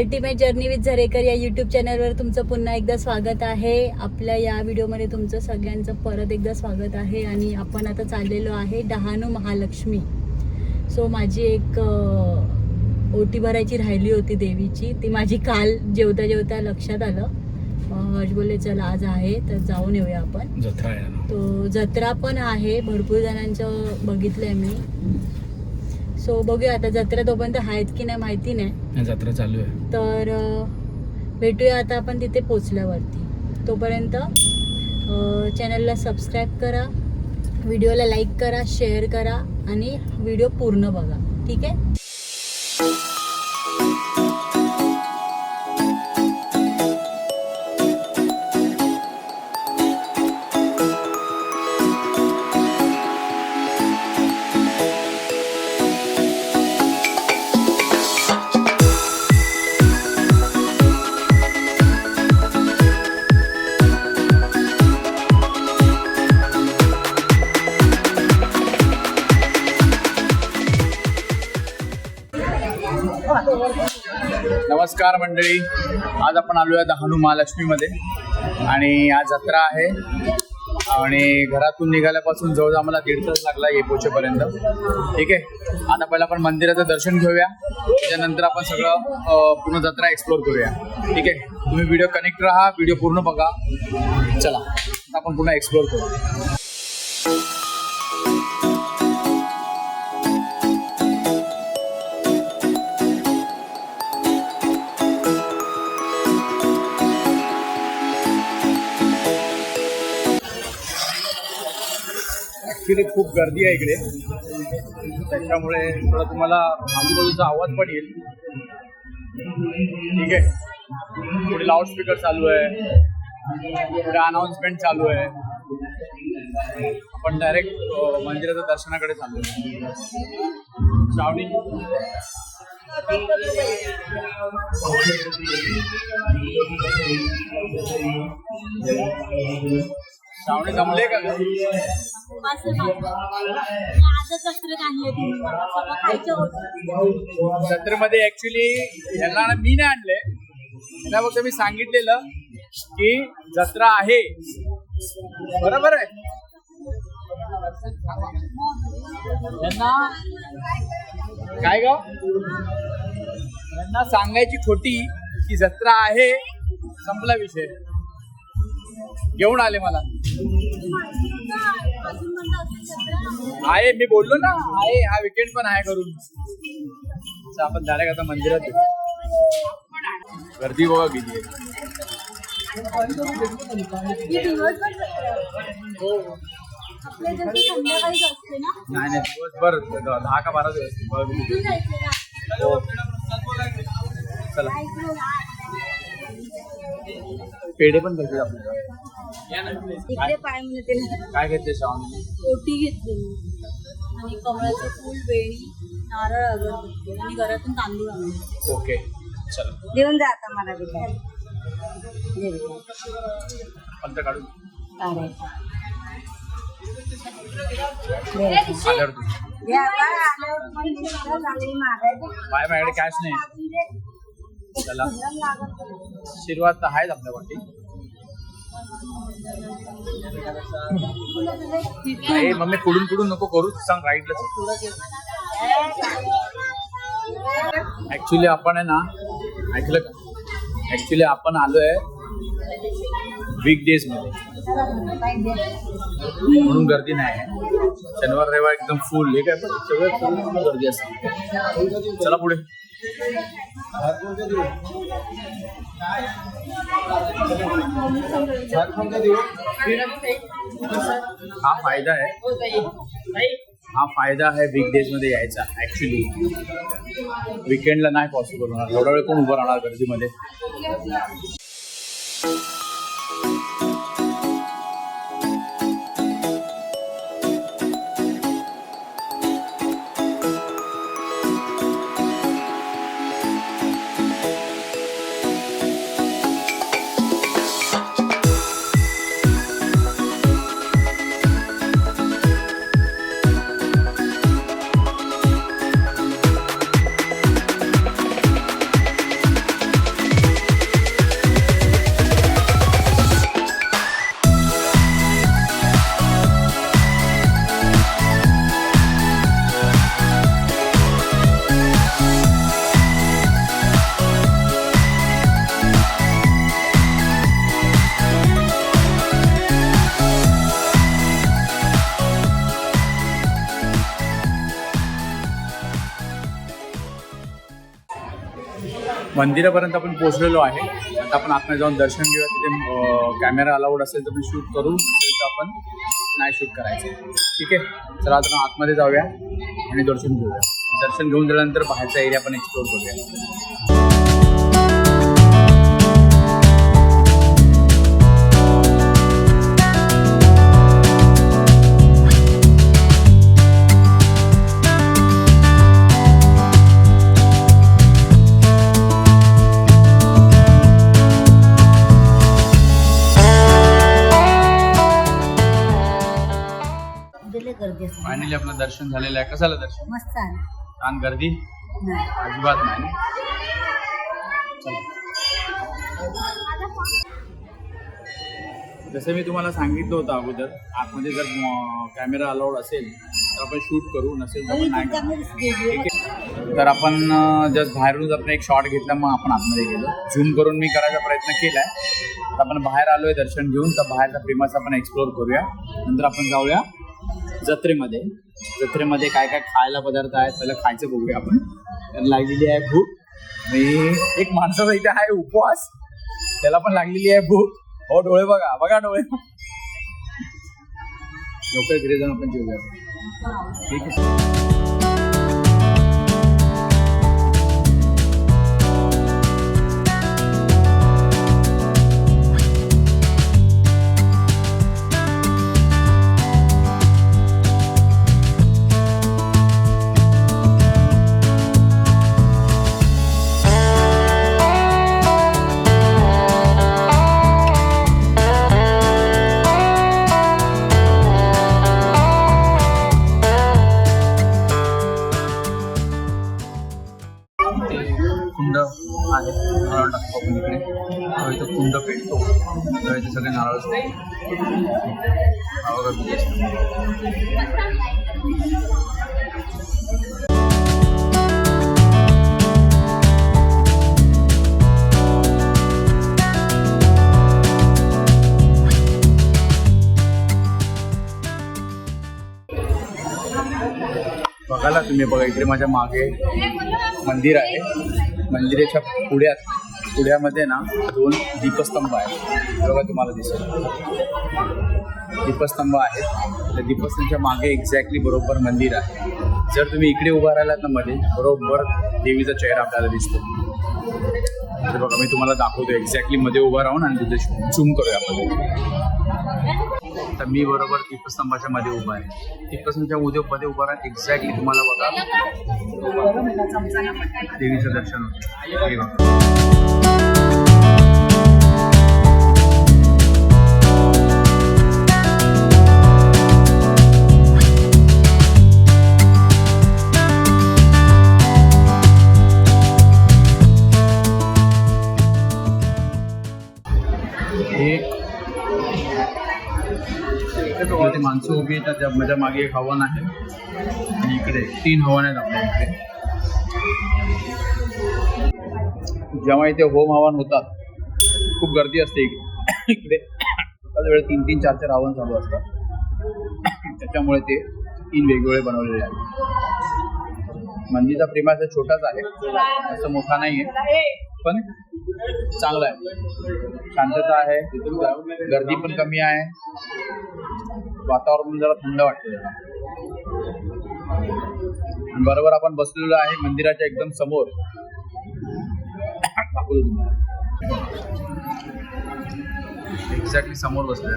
Ultimate journey with Zarekar या YouTube चॅनलवर तुमचं पुन्हा एकदा स्वागत आहे. आपल्या या व्हिडिओमध्ये तुमचं सगळ्यांचं परत एकदा स्वागत आहे आणि आपण आता चाललेलो आहे डहाणू महालक्ष्मी. सो माझी एक ओटी भरायची राहिली होती देवीची. ती माझी काल जेवता जेवता लक्षात आलं. हर्ष बोलले चला आज आहे तर जाऊन येऊया आपण. तो जत्रा पण आहे. भरपूर जणांचं बघितलंय मी. सो बघूया आता जत्रा तोपर्यंत आहेत की नाही माहिती नाही. जत्रा चालू आहे. तर भेटूया आता आपण तिथे पोचल्यावरती. तोपर्यंत चॅनलला सबस्क्राईब करा व्हिडिओला लाईक करा शेअर करा आणि व्हिडिओ पूर्ण बघा. ठीक आहे? नमस्कार मंडळी. आज आपण आलो आहे डहाणू महालक्ष्मीमध्ये. आणि आज जत्रा आहे. आणि घरातून निघाल्यापासून जवळ आम्हाला दीड तास लागला ये पोचेपर्यंत ठीक आहे? आता पहिला आपण मंदिराचं दर्शन घेऊया. त्याच्यानंतर आपण सगळं पूर्ण जत्रा एक्सप्लोर करूया. ठीक आहे? तुम्ही व्हिडिओ कनेक्ट राहा व्हिडिओ पूर्ण बघा. चला आपण पुन्हा एक्सप्लोर करू. ॲक्च्युली खूप गर्दी आहे इकडे. त्याच्यामुळे थोडा तुम्हाला आजूबाजूचा आवाज पण येईल. ठीक आहे. पुढे लाऊडस्पीकर चालू आहे. पुढे अनाऊन्समेंट चालू आहे. आपण डायरेक्ट मंदिराच्या दर्शनाकडे चालू आहे श्रावणी. श्रावणी जमले का ग? जत्रेमध्ये ऍक्च्युली यांना ना मी नाही आणले. यांना फक्त मी सांगितलेलं की जत्रा आहे. बरोबर आहे? यांना काय ग? यांना सांगायची खोटी की जत्रा आहे संपला विषय. घेऊन आले मला. आहे मी बोललो ना आहे हा विकेंड पण आहे करून आपण डायरेक्ट आता मंदिरात येऊ. गर्दी बघा किती हो. नाही नाही दिवसभर दहा का बारा दिवस हो. चला. पेढे पण भेटले आपल्याला. इकडे पाय म्हणते ना. काय घेते श्रावणी ओटी घेतली. मी. आणि कमळाचं फूल वेणी नारळ अगरबत्ती आणि घरातून तांदूळ आणले ओके. चला. देऊन जा आता मला काढून. आल्यावर तू आल्यावर पण दिसतं, चांगली मागायची. बाय माझ्याकडे कॅश नाही. चला आशीर्वाद तर आहेच आपल्या वाटी अरे मम्मी कुडून कुडून नको करू. सांग राईटला ऍक्च्युली आपण आहे ना ऐकलं का? ऍक्च्युली आपण आलोय वीक डेजमध्ये. म्हणून गर्दी नाही आहे. शनिवार रविवार एकदम फुल हे काय? पण सगळं गर्दी असते. चला पुढे. हा फायदा आहे. हा फायदा आहे बिग डेजमध्ये यायचा ऍक्च्युली विकेंडला नाही पॉसिबल होणार. एवढा वेळ कोण उभं राहणार गर्दीमध्ये? मंदिरापर्यंत आपण पोहोचलेलो आहे. आता आपण आतमध्ये जाऊन दर्शन घेऊया. तिथे कॅमेरा अलाउड असेल तर मी शूट करू तर आपण नाही शूट करायचं. ठीक आहे? चला आता आतमध्ये जाऊया आणि दर्शन घेऊया. दर्शन घेऊन झाल्यानंतर बाहेरचा एरिया पण एक्सप्लोर करूया. फायनली आपलं दर्शन झालेलं आहे. कसं झालं दर्शन? मस्त आहे. छान गर्दी? नाही. अजिबात नाही. ना? चला. जसं मी तुम्हाला सांगितलं होतं अगोदर आतमध्ये जर कॅमेरा अलाउड असेल तर आपण शूट करू नसेल तर आपण नाही करणार. ठीक आहे? तर आपण जस्ट बाहेरून आपण एक शॉट घेतला मग आपण आतमध्ये गेलो. झूम करून मी करायचा प्रयत्न केलाय. तर आपण बाहेर आलोय दर्शन घेऊन तर बाहेरचा प्रेमास आपण एक्सप्लोर करूया. नंतर आपण जाऊया. जत्रेमध्ये. जत्रेमध्ये काय काय खायला पदार्थ आहेत त्याला खायचं बघूया आपण. लागलेली आहे भूक. आणि एक माणसाचा इथे आहे उपवास. त्याला पण लागलेली आहे भूक. हो डोळे बघा. बघा डोळे. लवकर घरी जाऊन आपण जेवूया. ठीक आहे. माझ्या मागे मंदिर आहे. मंदिराच्या पुढ्यात पुढ्यामध्ये ना दोन दीपस्तंभ आहेत. बघा तुम्हाला दिसेल. दीपस्तंभ आहेत. त्या दीपस्तंभाच्या मागे एक्झॅक्टली बरोबर मंदिर आहे. जर तुम्ही इकडे उभा राहिलात ना मध्ये बरोबर देवीचा चेहरा आपल्याला दिसतो. तर बघा मी तुम्हाला दाखवतो. एक्झॅक्टली मध्ये उभा राहून आणि तिथे झूम करूया आपण. तर मी बरोबर दीपस्तंभाच्या मध्ये उभा आहे. दीपस्तंभाच्या उद्योगमध्ये उभा राहा एक्झॅक्टली तुम्हाला बघा. देवीचं दर्शन होतं. माणसं उभी आहेत त्या माझ्या मागे एक हवन आहे. आणि इकडे तीन हवन आहेत आपल्या इकडे. जेव्हा इथे होम हवन होतात खूप गर्दी असते इकडे. इकडे. एकाच वेळेस तीन तीन चार चार हवन चालू असतात. त्याच्यामुळे ते तीन वेगवेगळे बनवलेले आहेत. मंदिरचा प्रेमाचा छोटाच आहे. असं मोठा नाही आहे पण चांगला आहे. शांतता आहे. गर्दी पण कमी आहे. वातावरण जरा थंड वाटते बरोबर आपण बसलेलो आहे मंदिराच्या एकदम समोर. एक्झॅक्टली समोर बसलेलं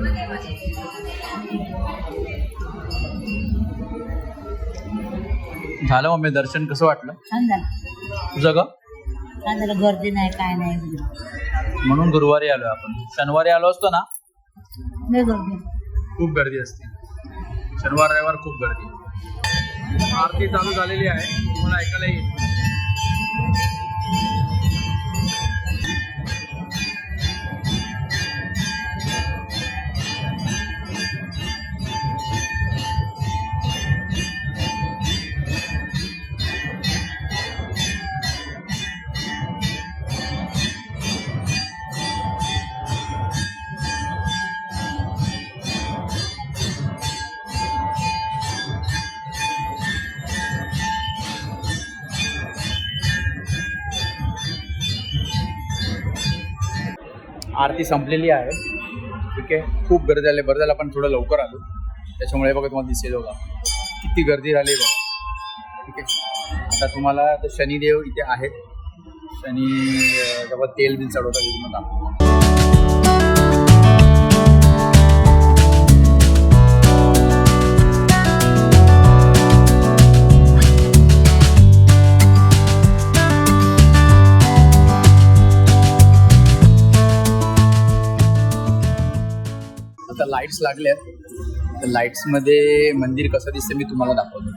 झालं मग मी दर्शन कसं वाटलं? तुझं ग? झालं गर्दी नाही काय नाही. म्हणून गुरुवारी आलोय आपण. शनिवारी आलो असतो ना? लय गर्दी. खूप गर्दी असते. शनिवार रविवार खूप गर्दी. आरती चालू झालेली आहे. तुम्हाला ऐकायला येईल. आरती संपलेली आहे. ठीक आहे? खूप गर्दी झाली. बरं झालं आपण थोडं लवकर आलो. त्याच्यामुळे बघा तुम्हाला दिसेल बघा. किती गर्दी झाली बघा. ठीक आहे? आता तुम्हाला शनिदेव इथे आहेत. शनी जेव्हा तेल बिल चढवतात लाईट्स लागल्या तर लाईट्समध्ये मंदिर कसं दिसतं मी तुम्हाला दाखवतो.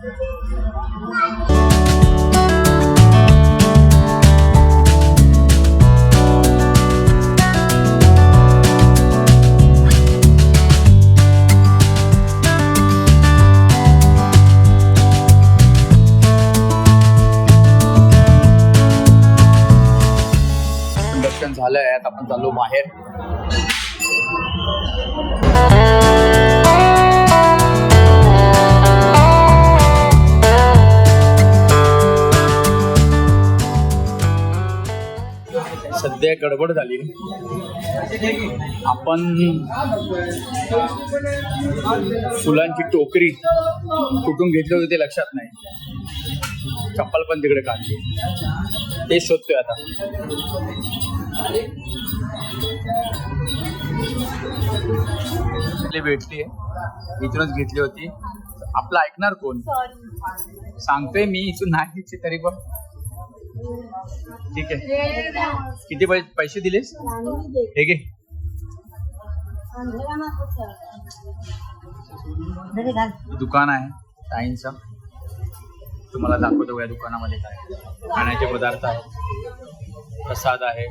झालंय आता आपण चाललो बाहेर. गडबड झाली. आपण फुलांची टोकरी कुठून घेतली होती ते लक्षात नाही. चप्पल पण तिकडे काढली. ते शोधतोय आता. भेटली इथूनच घेतली होती. आपलं ऐकणार कोण? सांगतोय मी इथून नाही तरी पण. ठीक आहे. किती पैसे दिलेस हे घे. दुकान आहे ताईंचं. तुम्हाला दाखवतो या दुकानामध्ये काय खाण्याचे पदार्थ आहेत. प्रसाद आहे.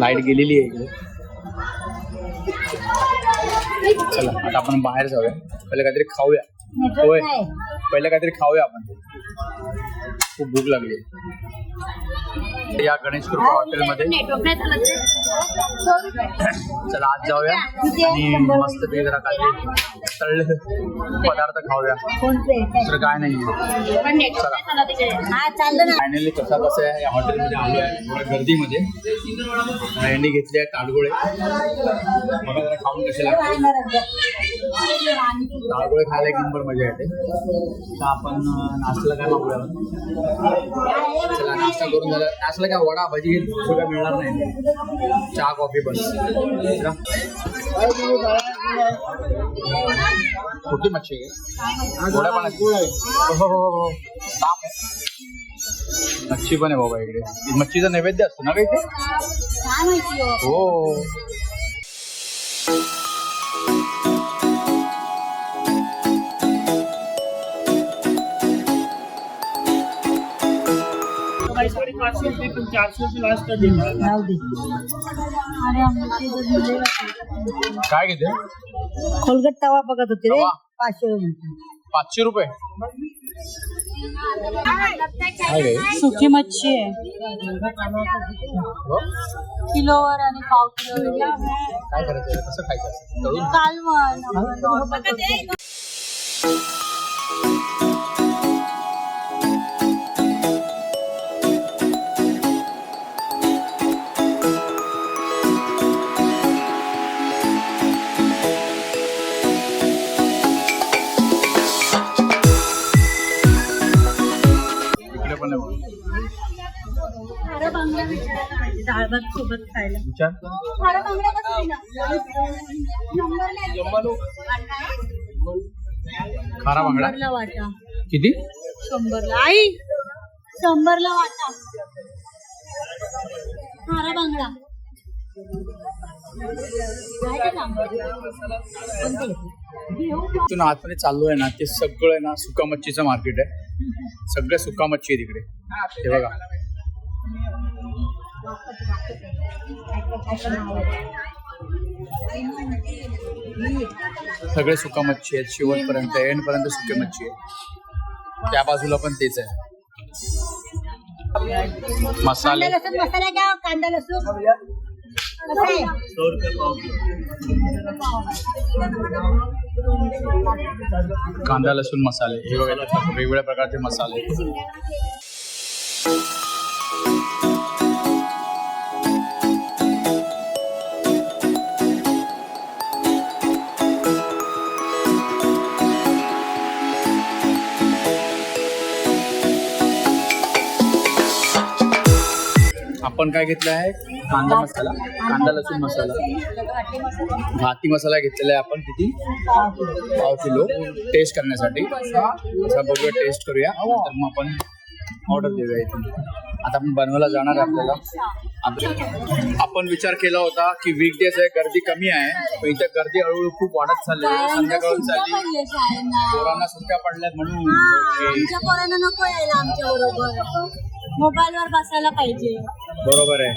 लाइट गेलेली आहे इकडे. चला आता आपण बाहेर जाऊया. पहिले काहीतरी खाऊया. होय. पहिले काहीतरी खाऊया आपण. खूप भूक लागली. या गणेश कृपा हॉटेलमध्ये. चला आज जाऊया. आणि मस्त जरा तळले पदार्थ खाऊया. दुसरं काय नाही चला. फायनली कसा कसं आहे या हॉटेलमध्ये आलो आहे थोड्या गर्दीमध्ये. यांनी घेतली आहे काडगोळे बघा जरा खाऊन कसे लागते काळगोळे खायला एक नंबर मजा येते. तर आपण अं, नाश्त्याला काय मागूया चला नाश्ता करून झाला. नाश्त्याला काय वडा भजी काय मिळणार नाही. चहा कॉफी बस. कुठली मच्छी हो हो हो. मच्छी पण आहे बाबा इकडे. मच्छीचा नैवेद्य असतो ना काही हो. पाचशे रुपये पण चारशे रुपये लास्ट दे अरे. काय घेते खोलगट तवा बघत होते रे तवा? पाचशे रुपये पाचशे रुपये काय सुकी मच्छी आहे हो? किलोवर आणि पाव किलो काय करायचं? कसं खायचं? तळून कालवण भात सोबत खायला खारा बांगडा. शंभरला वाटा. किती? शंभरला. आई! शंभरला वाटा. खारा बांगडा. काय ते सांग? इथून आतमध्ये चाललो आहे ना ते सगळं आहे ना सुका मच्छीचं मार्केट आहे. सगळं सुका मच्छी आहे तिकडे हे बघा. सगळे सुका मच्छी आहेत शेवटपर्यंत एंड पर्यंत सुके मच्छी आहे त्या बाजूला पण तेच आहे. मसाले. कांदा लसूण कांदा लसूण मसाले हे वेगवेगळ्या प्रकारचे मसाले. आपण काय घेतलं आहे? कांदा मसाला. कांदा लसूण मसाला. घाटी मसाला घेतलेला आहे आपण किती? पाव किलो. टेस्ट करण्यासाठी. असा बघूया टेस्ट करूया. तर मग आपण ऑर्डर देऊया इथून. आता आपण बनवायला जाणार आपल्याला. आप- आपण विचार केला होता की वीक डेज आहे गर्दी कमी आहे. पण इथे गर्दी हळूहळू खूप वाढत चालली आहे. संध्याकाळून चालली पोरांना सुट्ट्या पडल्यात म्हणून. आमच्या पोरांना नको यायला आमच्या बरोबर मोबाईल वर बसायला पाहिजे. बरोबर आहे.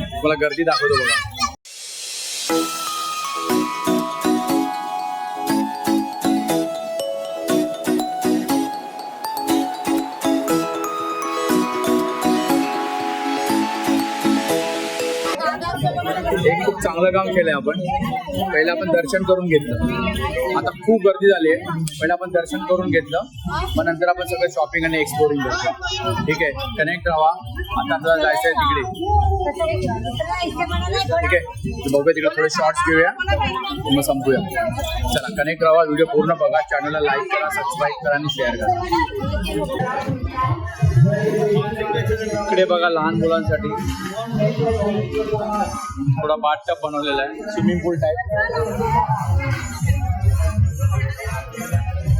तुम्हाला गर्दी दाखवतो बघा. चांगलं काम केलंय आपण. पहिलं आपण दर्शन करून घेतलं. आता खूप गर्दी झाली आहे पहिलं आपण दर्शन करून घेतलं. मग नंतर आपण सगळं शॉपिंग आणि एक्सप्लोरिंग करतो ठीक आहे? कनेक्ट राहा. आता आपल्याला जायचं आहे तिकडे. ठीक आहे? बघूया तिकडे थोडे शॉर्ट्स घेऊया. मग संपूया. चला कनेक्ट राहा. व्हिडिओ पूर्ण बघा. चॅनलला लाईक करा सबस्क्राईब करा आणि शेअर करा. इकडे बघा लहान मुलांसाठी. थोडा बाटटप बनवलेला आहे. स्विमिंग पूल टाईप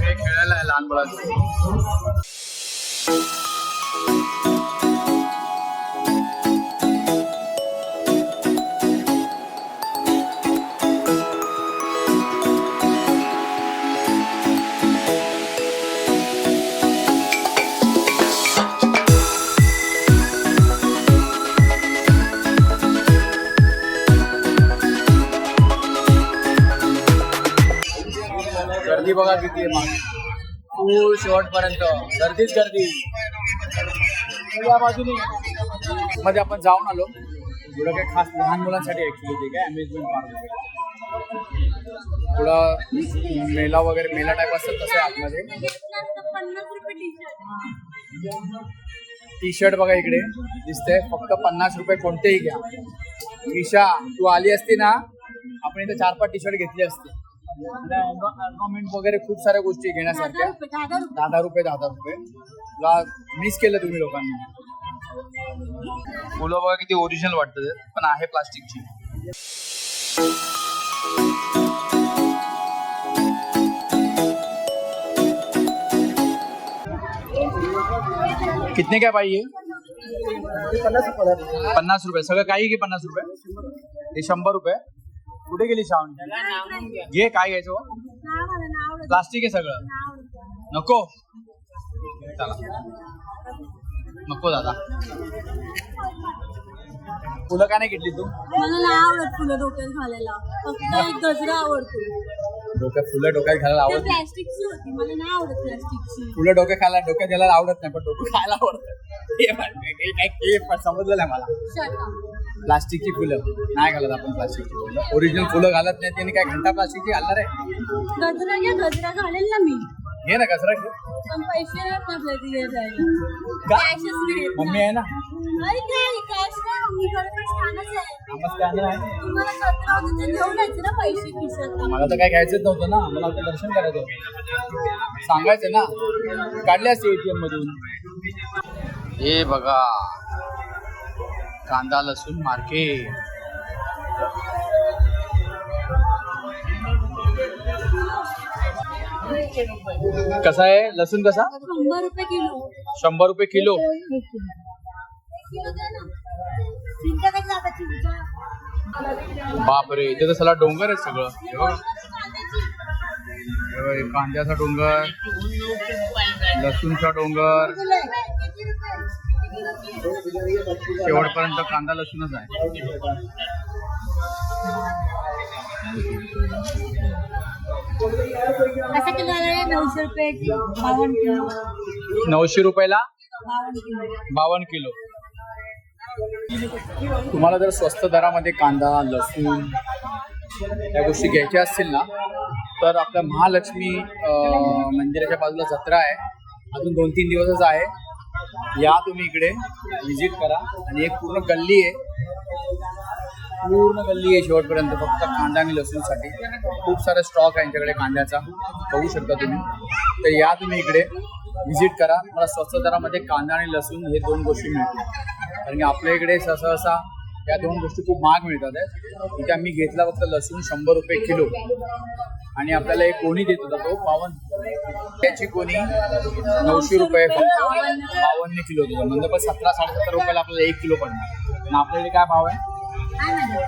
हे खेळायला आहे लहान मुलांसाठी. गर्दी बघा किती आहे फुल शेवटपर्यंत गर्दीच गर्दी. या बाजूने. मध्ये आपण जाऊन आलो. थोडं काही खास लहान मुलांसाठी ऍक्च्युली ते काय अम्युजमेंट पार्क थोडा मेला वगैरे मेला टाईप असतात तसं आतमध्ये. टी शर्ट बघा इकडे. दिसतंय. फक्त पन्नास रुपये कोणतेही घ्या. ईशा तू आली असती ना आपण इथे चार पाच टी शर्ट घेतली असते. एन्व्हायरमेंट वगैरे खूप साऱ्या गोष्टी घेण्यासारख्या. दहा दहा रुपये दहा दहा रुपये. मिस केलं तुम्ही लोकांनी. फुलं बघा किती ओरिजिनल वाटतं पण आहे प्लास्टिकची कितने काय पाहिजे पन्नास रुपये. सगळं काही की पन्नास रुपये? हे शंभर रुपये. कुठे गेली श्रावण घे काय घ्यायचं? प्लास्टिक आहे सगळं. नको. चला. नको दादा. फुलं का नाही घेतली तू? मला नाही आवडत फुलं डोक्यात घालायला. फक्त एक गजरा आवडतो. डोक्यात फुलं डोक्यात घालायला ते आवडत प्लॅस्टिकची होती. मला नाही आवडत प्लॅस्टिकची. फुलं डोक्यात खायला डोक्यात घालायला आवडत नाही पण डोकं खायला आवडतं. समजलं नाही मला. प्लास्टिकची फुलं. नाही घालत आपण प्लास्टिकची फुलं. ओरिजिनल फुलं घालत नाही त्यांनी काय घंटा प्लास्टिकची घालणार आहे? गजरा घ्या गजरा घालेल ना मी. घे ना कसरा घे. पण पैसे जायला. का? नाही मम्मी. आहे ना? अरे काय कॅश नाही? मम्मीकडे पण छानच आहे. आम्हाला स्कॅनर आहे. तुम्हाला सतरा होतं ते घेऊन यायचं ना पैसे खिशात. मला तर काय घ्यायचंच नव्हतं ना. मला दर्शन करायचं होतं. सांगायचं ना. काढले असते एटीएम मधून. हे बघा. कांदा लसूण मार्केट कसा आहे? लसूण कसा? शंभर रुपये किलो. शंभर रुपये किलो. बापरे इथे तर सला डोंगर आहे सगळं. हे बघा. हे बघा, हे कांद्याचा डोंगर लसूणचा डोंगर. शेवटपर्यंत कांदा लसूणच आहे. नऊशे रुपये रुपयाला बावन्न किलो. तुम्हाला जर स्वस्त दरामध्ये कांदा लसूण या गोष्टी घ्यायच्या असतील ना तर आपल्या महालक्ष्मी मंदिराच्या बाजूला जत्रा आहे. अजून दोन तीन दिवसच आहे. या तुम्ही इकडे व्हिजिट करा. आणि एक पूर्ण गल्ली आहे. पूर्ण गल्ली आहे शेवटपर्यंत. फक्त कांदा आणि लसूणसाठी. खूप सारा स्टॉक आहे यांच्याकडे कांद्याचा. बघू शकता तुम्ही. तर या तुम्ही इकडे व्हिजिट करा. मला स्वस्त दरामध्ये कांदा आणि लसूण हे दोन गोष्टी मिळतील. कारण की आपल्या इकडे सहसा या दोन गोष्टी खूप महाग मिळतात आहे. इथे आम्ही घेतला फक्त लसूण शंभर रुपये किलो. आणि आपल्याला एक कोणी देत होता तो पावन. त्याची कोणी नऊशे रुपये बावन्न किलो होतो म्हणजे पण सतरा साडेसत्तर रुपयाला आपल्याला एक किलो पडणार. आणि आपल्याकडे काय भाव आहे?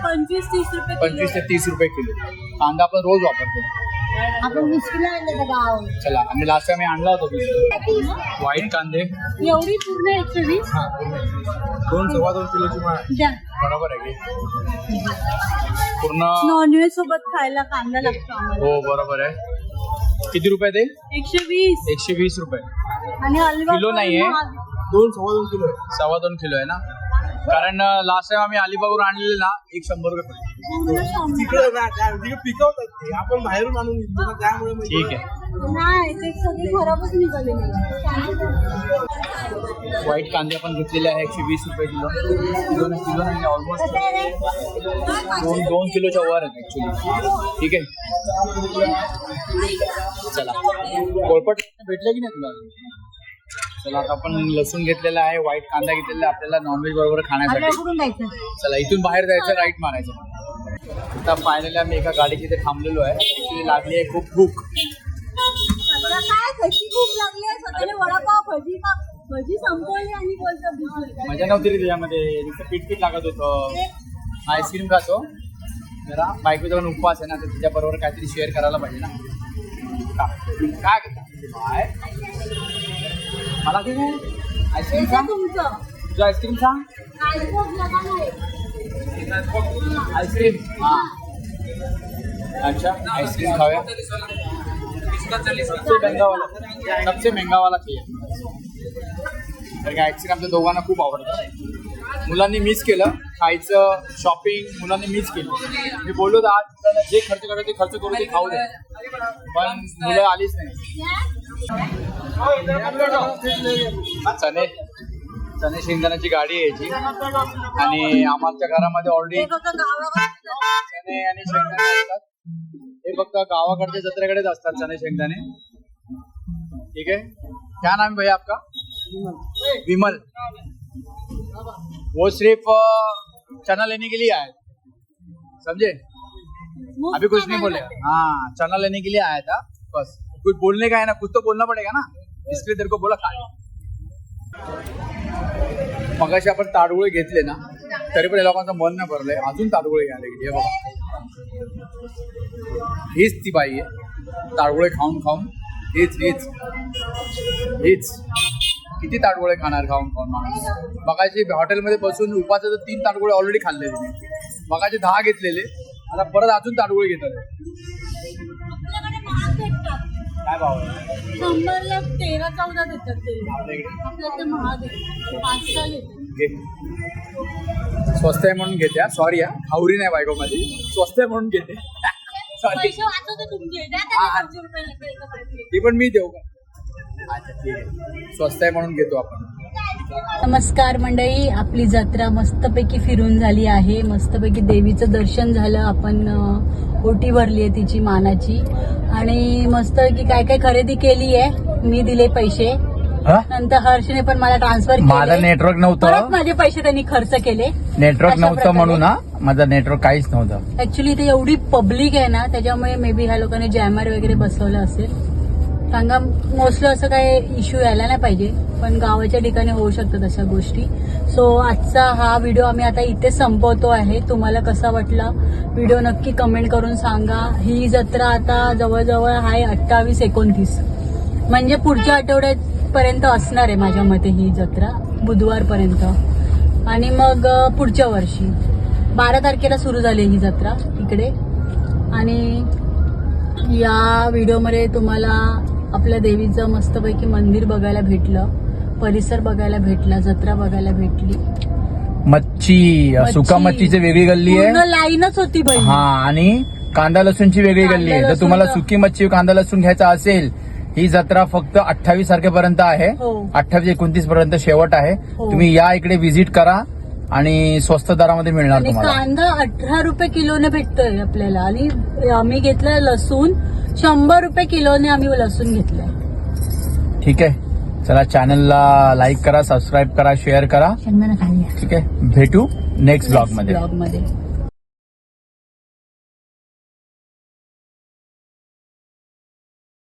पंचवीस तीस रुपये पंचवीस ते तीस रुपये किलो. कांदा आपण रोज वापरतो. आपण गाव चला आणि लास्ट टाइम आणला होता व्हाईट कांदे. एवढी पूर्ण एकशे वीस? दोन सव्वा दोन किलोची बरोबर आहे की? पूर्ण नॉनव्हेज सोबत खायला कांदा लागतो आम्हाला. हो बरोबर आहे. किती रुपये ते? एकशे वीस. एकशे वीस रुपये. आणि हलवा किलो पण नाहीये. महाग. दोन सव्वा दोन किलो सव्वा दोन किलो आहे ना? कारण लास्ट टाइम आम्ही अलिबागवरून आणलेले ना एक शंभर रुपये. तिकडे ना काय तिकडे पिकवतात ते. आपण बाहेरून आणून विकतो ना त्यामुळे मग ठीक आहे. नाही ते सगळे खराबच निघाले व्हाईट कांदे आपण घेतलेले आहे एकशे वीस रुपये किलो. किलो नाही किलो नाही ऑलमोस्ट दोन दोन किलोच्या वर आहेत ऍक्च्युली ठीक आहे. चला. पोळपट भेटले की नाही तुला? चला आता आपण लसूण घेतलेला आहे व्हाईट कांदा घेतलेला आहे आपल्याला नॉनव्हेज बरोबर खाण्यासाठी. चला इथून बाहेर जायचं राईट मारायचं. आता फायनली आम्ही एका गाडीची इथे थांबलेलो आहे. ऍक्च्युली लागली आहे खूप भूक. काय कशी भूक लागली आहे? स्वतःने वडापाव भजी खा- भजी संपवली आणि बोलतो भूक लागली. मजा नव्हती रे त्याच्यामध्ये. नुसतं पीठ पीठ लागत होतं. आईस्क्रीम खातो. जरा बायकोचा पण उपवास आहे ना तर तिच्याबरोबर काहीतरी शेअर करायला पाहिजे ना. का- काय करता? बाय. मला आईस्क्रीम सांग तुमचं. तुझं आईस्क्रीम सांग. आईस्क्रीम हा. अच्छा आइसक्रीम खाऊया. सबसे महंगा वाला सबसे महंगा वाला चाहिए. कारण की आईस्क्रीम आमच्या दोघांना खूप आवडतं. मुलांनी मिस केलं. खायचं शॉपिंग मुलांनी मिस केलं. मी बोललो होतो आज जे खर्च करायचं ते खर्च करून ते खाऊ दे. पण मुलं आलीच नाही. चणे चणे शेंगदाण्याची गाडी आहे याची आणि आमच्या घरामध्ये ऑलरेडी. चणे आणि शेंगदाणे असतात. हे फक्त गावाकडच्या जत्रेकडेच असतात चणे शेंगदाणे. ठीक है क्या नाम है भैया आपका? विमल. वो सिर्फ चना लेने के लिए आए समझे? अभी कुछ नहीं बोले. हाँ चना लेने के लिए आया था बस। कुछ बोलने का है ना कुछ तो बोलना पड़ेगा ना। इसलिए तेरे को बोला खा मगाशी आपण ताडगोळे घेतले ना तरी पण या लोकांचं मन नाही भरलंय. अजून ताडगोळे घ्यायला गेली बघा. हीच ती बाई आहे. ताडगोळे खाऊन खाऊन हीच हीच हीच. किती ताडगोळे खाणार खाऊन खाऊन माणूस? मगाशी हॉटेलमध्ये बसून उपाचं तर तीन ताडगोळे ऑलरेडी खाल्ले तिने. मगाशी दहा घेतलेले. आता परत अजून ताडगोळे घेतात. काय भाव आहे? शंभरला तेरा चौदा देतात ते. आपल्या इकडे आपल्या ते महाग आहे घेतात घे. स्वस्त आहे म्हणून घेते सॉरी हा. हावरी नाही बायको माझी. स्वस्त आहे म्हणून घेते. सॉरी पैसे वाचवते तुमचे. द्या हा. त्याचे पाचशे रुपये लागले एका पाठीवर. ती पण मी देऊ का? अच्छा ठीक आहे. स्वस्त आहे म्हणून घेतो आपण. नमस्कार मंडळी आपली जत्रा मस्तपैकी फिरून झाली आहे. मस्तपैकी देवीचं दर्शन झालं आपण ओटी भरली आहे तिची मानाची. आणि मस्तपैकी काय काय खरेदी केली आहे? मी दिले पैसे. नंतर हर्षने पण मला ट्रान्सफर माझं नेटवर्क परत नव्हतं माझे पैसे त्यांनी खर्च केले. नेटवर्क अशा नव्हतं प्रकारे. म्हणून हा? माझं नेटवर्क काहीच नव्हतं. ऍक्च्युली इथे एवढी पब्लिक आहे ना त्याच्यामुळे मे बी ह्या लोकांनी जॅमर वगैरे बसवलं असेल. सांगा मोस्टली असं काही इश्यू यायला नाही पाहिजे पण गावाच्या ठिकाणी होऊ शकतात अशा गोष्टी. सो आजचा हा व्हिडिओ आम्ही आता इथे संपवतो आहे. तुम्हाला कसा वाटला? व्हिडिओ नक्की कमेंट करून सांगा. ही जत्रा आता जवळजवळ आहे अठ्ठावीस एकोणतीस. म्हणजे पुढच्या आठवड्यापर्यंत असणार आहे माझ्या मते ही जत्रा बुधवारपर्यंत. आणि मग पुढच्या वर्षी. बारा तारखेला सुरू झाली ही जत्रा इकडे. आणि या व्हिडिओमध्ये तुम्हाला आपल्या देवीचं मस्तपैकी मंदिर बघायला भेटलं परिसर बघायला भेटला जत्रा बघायला भेटली. मच्छी सुका मच्छी. मच्छीची वेगळी गल्ली आहे. लाईनच होती बाई. हा आणि कांदा लसूणची वेगळी गल्ली आहे. जर तुम्हाला सुकी मच्छी कांदा लसूण घ्यायचा असेल ही जत्रा फक्त अठ्ठावीस तारखेपर्यंत आहे. हो. अठ्ठावीस एकोणतीस पर्यंत शेवट आहे. हो. तुम्ही या इकडे व्हिजिट करा आणि स्वस्त दरामध्ये मिळणार तुम्हाला. कांदा अठरा रुपये किलोने भेटतोय आपल्याला. आणि आम्ही घेतलं लसूण शंभर रुपये किलोने आम्ही लसूण घेतलंय. ठीक आहे. चला चॅनलला लाईक करा सबस्क्राईब करा शेअर करा. ठीक आहे. भेटू नेक्स्ट ब्लॉगमध्ये. ब्लॉगमध्ये.